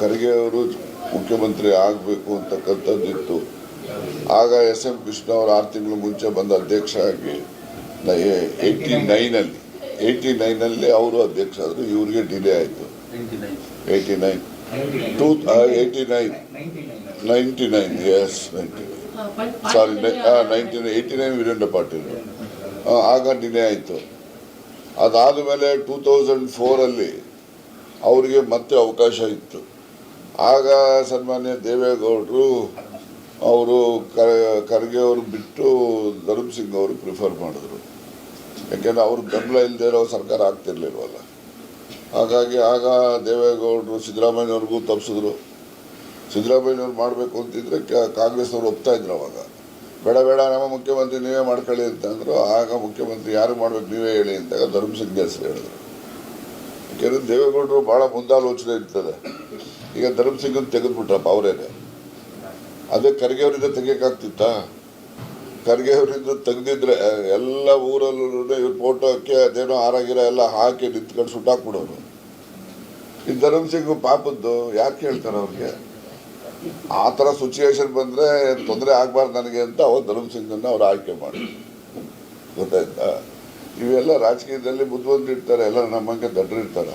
ಖರ್ಗೆ ಅವರು ಮುಖ್ಯಮಂತ್ರಿ ಆಗಬೇಕು ಅಂತಕ್ಕಂಥದ್ದಿತ್ತು ಆಗ ಎಸ್ ಎಂ ಕೃಷ್ಣ ಅವರು ಆರು ತಿಂಗಳು ಮುಂಚೆ ಬಂದ ಅಧ್ಯಕ್ಷ ಆಗಿ ಏಯ್ಟಿ ನೈನಲ್ಲಿ ಏಯ್ಟಿ ನೈನಲ್ಲಿ ಅವರು ಅಧ್ಯಕ್ಷ ಆದರು ಇವರಿಗೆ ಡಿಲೇ ಆಯಿತು. Eighty nine. Two eighty nine. Ninety nine, yes ninety nine. Sorry nine, eighty nine Veerendra Patil ಆಗ ಡಿಲೇ ಆಯಿತು. ಅದಾದ ಮೇಲೆ ಟೂ ತೌಸಂಡ್ ಫೋರಲ್ಲಿ ಅವರಿಗೆ ಮತ್ತೆ ಅವಕಾಶ ಇತ್ತು. ಆಗ ಸನ್ಮಾನ್ಯ ದೇವೇಗೌಡರು ಅವರು ಖರ್ಗೆ ಅವರು ಬಿಟ್ಟು ಧರ್ಮ್ ಸಿಂಗ್ ಅವರು ಪ್ರಿಫರ್ ಮಾಡಿದ್ರು. ಯಾಕೆಂದ್ರೆ ಅವ್ರ ಬೆಂಬಲ ಇಲ್ಲದೆ ಇರೋ ಸರ್ಕಾರ ಆಗ್ತಿರ್ಲಿಲ್ವಲ್ಲ. ಹಾಗಾಗಿ ಆಗ ದೇವೇಗೌಡರು ಸಿದ್ದರಾಮಯ್ಯವ್ರಿಗೂ ತಪ್ಪಿಸಿದ್ರು. ಸಿದ್ದರಾಮಯ್ಯವ್ರು ಮಾಡಬೇಕು ಅಂತಿದ್ರೆ ಕಾಂಗ್ರೆಸ್ನವ್ರು ಒಪ್ತಾ ಇದ್ರು ಅವಾಗ. ಬೇಡ ಬೇಡ, ನಮ್ಮ ಮುಖ್ಯಮಂತ್ರಿ ನೀವೇ ಮಾಡ್ಕೊಳ್ಳಿ ಅಂತಂದ್ರು ಆಗ ಮುಖ್ಯಮಂತ್ರಿ ಯಾರು ಮಾಡ್ಬೇಕು ನೀವೇ ಹೇಳಿ ಅಂತಾಗ ಧರ್ಮಸಿಂಗ್ ಹೆಸರು ಹೇಳಿದ್ರು. ಯಾಕೆಂದ್ರೆ ದೇವೇಗೌಡರು ಬಹಳ ಮುಂದಾಲೋಚನೆ ಇರ್ತದೆ. ಈಗ ಧರ್ಮಸಿಂಗ್ ತೆಗೆದುಬಿಟ್ರಪ್ಪ ಅವರೇನೆ. ಅದೇ ಖರ್ಗೆ ಅವರಿಂದ ತೆಗಿಯಕಾಗ್ತಿತ್ತ ಖರ್ಗೆ ಅವರಿಂದ ತೆಗೆದಿದ್ರೆ ಎಲ್ಲ ಊರಲ್ಲೂ ಇವ್ರ ಫೋಟೋಕ್ಕೆ ಅದೇನೋ ಆರಾಗಿರ ಎಲ್ಲ ಹಾಕಿ ನಿಂತ್ಕೊಂಡು ಸುಟ್ಟಾಕ್ಬಿಡೋರು ಈ ಧರ್ಮಸಿಂಗ್ ಪಾಪದ್ದು ಯಾಕೆ ಹೇಳ್ತಾರೆ ಅವ್ರಿಗೆ? ಆ ಥರ ಸಿಚುವೇಶನ್ ಬಂದರೆ ತೊಂದರೆ ಆಗಬಾರ್ದು ನನಗೆ ಅಂತ ಅವ್ರು ಧರ್ಮ್ ಸಿಂಗನ್ನು ಅವ್ರು ಆಯ್ಕೆ ಮಾಡಿ ಗೊತ್ತಾಯ್ತಾ? ಇವೆಲ್ಲ ರಾಜಕೀಯದಲ್ಲಿ ಬುದ್ಧಿವಂತರು ಇರ್ತಾರೆ ಎಲ್ಲ ನಮ್ಮಂಗೆ ದಡ್ಡರು ಇರ್ತಾರೆ